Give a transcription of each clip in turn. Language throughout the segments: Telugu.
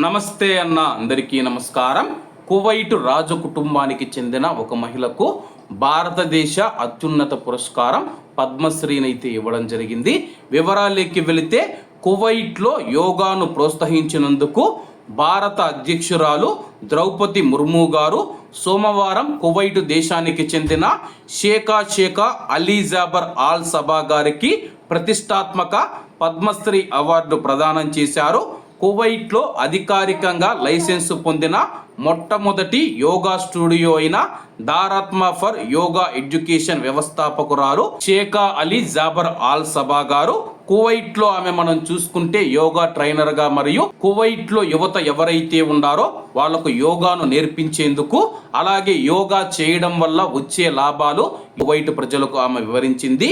నమస్తే అన్న అందరికీ నమస్కారం. కువైట్ రాజు కుటుంబానికి చెందిన ఒక మహిళకు భారతదేశ అత్యున్నత పురస్కారం పద్మశ్రీనైతే ఇవ్వడం జరిగింది. వివరాలకి వెళితే కువైట్లో యోగాను ప్రోత్సహించినందుకు భారత అధ్యక్షురాలు ద్రౌపది ముర్ము గారు సోమవారం కువైట్ దేశానికి చెందిన షేకా షేకా అలీజాబర్ ఆల్ సభా గారికి ప్రతిష్టాత్మక పద్మశ్రీ అవార్డు ప్రదానం చేశారు. కువైట్లో అధికారికంగా లైసెన్స్ పొందిన మొట్టమొదటి యోగా స్టూడియో అయిన దారాత్మ for yoga education వ్యవస్థాపకురాలు Shaikha Ali Jaber Al Sabah గారు కువైట్లో ఆమె మనం చూసుకుంటే యోగా ట్రైనర్గా మరియు కువైట్లో యువత ఎవరైతే ఉన్నారో వాళ్ళకు యోగాను నేర్పించేందుకు అలాగే యోగా చేయడం వల్ల వచ్చే లాభాలు కువైట్ ప్రజలకు ఆమె వివరించింది.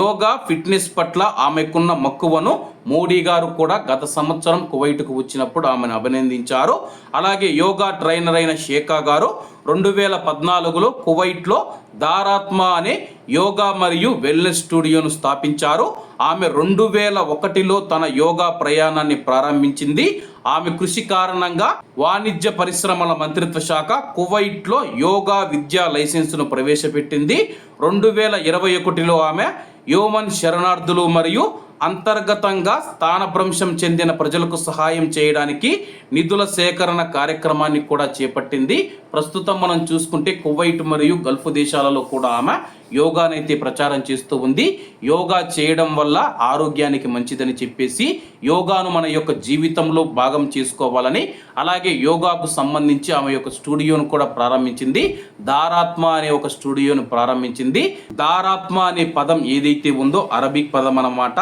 యోగా ఫిట్నెస్ పట్ల ఆమెకున్న మక్కువను మోడీ గారు కూడా గత సంవత్సరం కువైట్కు వచ్చినప్పుడు ఆమెను అభినందించారు. అలాగే యోగా ట్రైనర్ అయిన షేకా గారు రెండు వేల పద్నాలుగులో కువైట్లో దారాత్మ అనే యోగా మరియు వెల్నెస్ స్టూడియోను స్థాపించారు. ఆమె రెండు వేల ఒకటిలో తన యోగా ప్రయాణాన్ని ప్రారంభించింది. ఆమె కృషి కారణంగా వాణిజ్య పరిశ్రమల మంత్రిత్వ శాఖ కువైట్లో యోగా విద్యా లైసెన్సును ప్రవేశపెట్టింది. రెండు వేల ఇరవై ఒకటిలో ఆమె యోమన్ శరణార్థులు మరియు అంతర్గతంగా స్థానభ్రంశం చెందిన ప్రజలకు సహాయం చేయడానికి నిధుల సేకరణ కార్యక్రమాన్ని కూడా చేపట్టింది. ప్రస్తుతం మనం చూసుకుంటే కువైట్ మరియు గల్ఫ్ దేశాలలో కూడా ఆమె యోగానైతే ప్రచారం చేస్తూ ఉంది. యోగా చేయడం వల్ల ఆరోగ్యానికి మంచిదని చెప్పేసి యోగాను మన యొక్క జీవితంలో భాగం చేసుకోవాలని అలాగే యోగాకు సంబంధించి ఆమె యొక్క స్టూడియోను కూడా ప్రారంభించింది. దారాత్మ అనే ఒక స్టూడియోను ప్రారంభించింది. దారాత్మ అనే పదం ఏదైతే ఉందో అరబిక్ పదం అన్నమాట.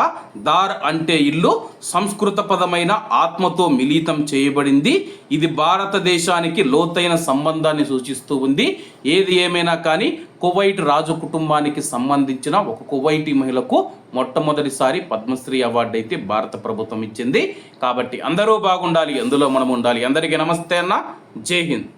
దార్ అంటే ఇల్లు సంస్కృత పదమైన ఆత్మతో మిళితం చేయబడింది. ఇది భారతదేశానికి లోతైన సంబంధాన్ని సూచిస్తూ ఉంది. ఏది ఏమైనా కానీ కువైట్ రాజు కుటుంబానికి సంబంధించిన ఒక కువైటీ మహిళకు మొట్టమొదటిసారి పద్మశ్రీ అవార్డు అయితే భారత ప్రభుత్వం ఇచ్చింది. కాబట్టి అందరూ బాగుండాలి అందులో మనం ఉండాలి అందరికీ నమస్తే అన్న. జై హింద్.